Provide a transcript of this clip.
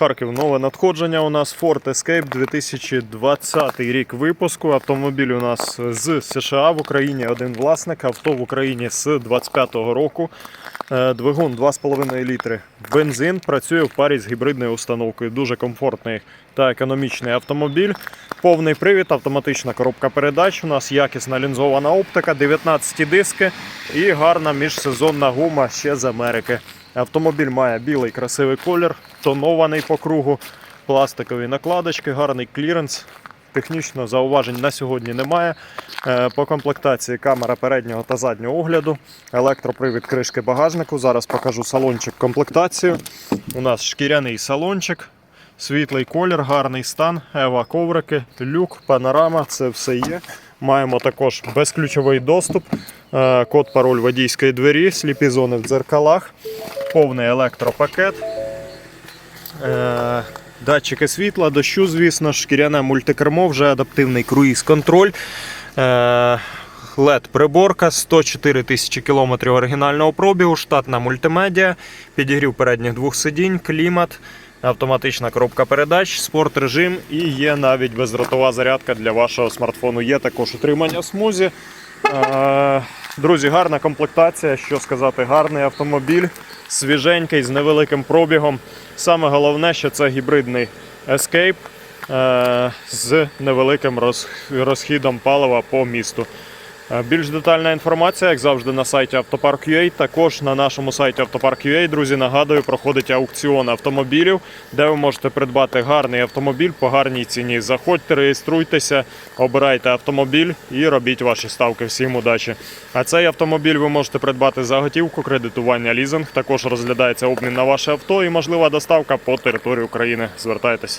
Харків нове надходження. У нас Ford Escape 2020 рік випуску. Автомобіль у нас з США в Україні. Один власник. Авто в Україні з 25-го року. Е, Двигун 2,5 літри. Бензин працює в парі з гібридною установкою. Дуже комфортний та економічний автомобіль. Повний привід, автоматична коробка передач. У нас якісна лінзована оптика, 19 диски і гарна міжсезонна гума ще з Америки. Автомобіль має білий красивий колір, тонований по кругу, пластикові накладочки, гарний кліренс. Технічно зауважень на сьогодні немає. Е, По комплектації камера переднього та заднього огляду, електропривід кришки багажнику. Зараз покажу салончик комплектацію. У нас шкіряний салончик, світлий колір, гарний стан, ева коврики, люк, панорама, це все є. Маємо також безключовий доступ, е, код пароль водійської двері, сліпі зони в дзеркалах, повний електропакет. Е, Датчики світла, дощу, звісно, шкіряне мультикермо, вже адаптивний круїз-контроль. Е, led приборка 104 тисячі кілометрів оригінального пробігу, штатна мультимедіа, підігрів передніх двох сидінь, клімат, автоматична коробка передач, спорт режим і є навіть бездротова зарядка для вашого смартфону. Є також утримання в смузі. Друзі, гарна комплектація. Що сказати, гарний автомобіль, свіженький, з невеликим пробігом. Саме головне, що це гібридний Escape е, з невеликим роз- розхідом палива по місту. Е, Більш детальна інформація, як завжди, на сайті Автопарк.ua. Також на нашому сайті Автопарк.ua, друзі, нагадую, проходить аукціон автомобілів, де ви можете придбати гарний автомобіль по гарній ціні. Заходьте, реєструйтеся, обирайте автомобіль і робіть ваші ставки. Всім удачі! А цей автомобіль ви можете придбати за готівку, кредитування, лізинг. Також розглядається обмін на ваше авто і можлива доставка по території України. Звертайтесь.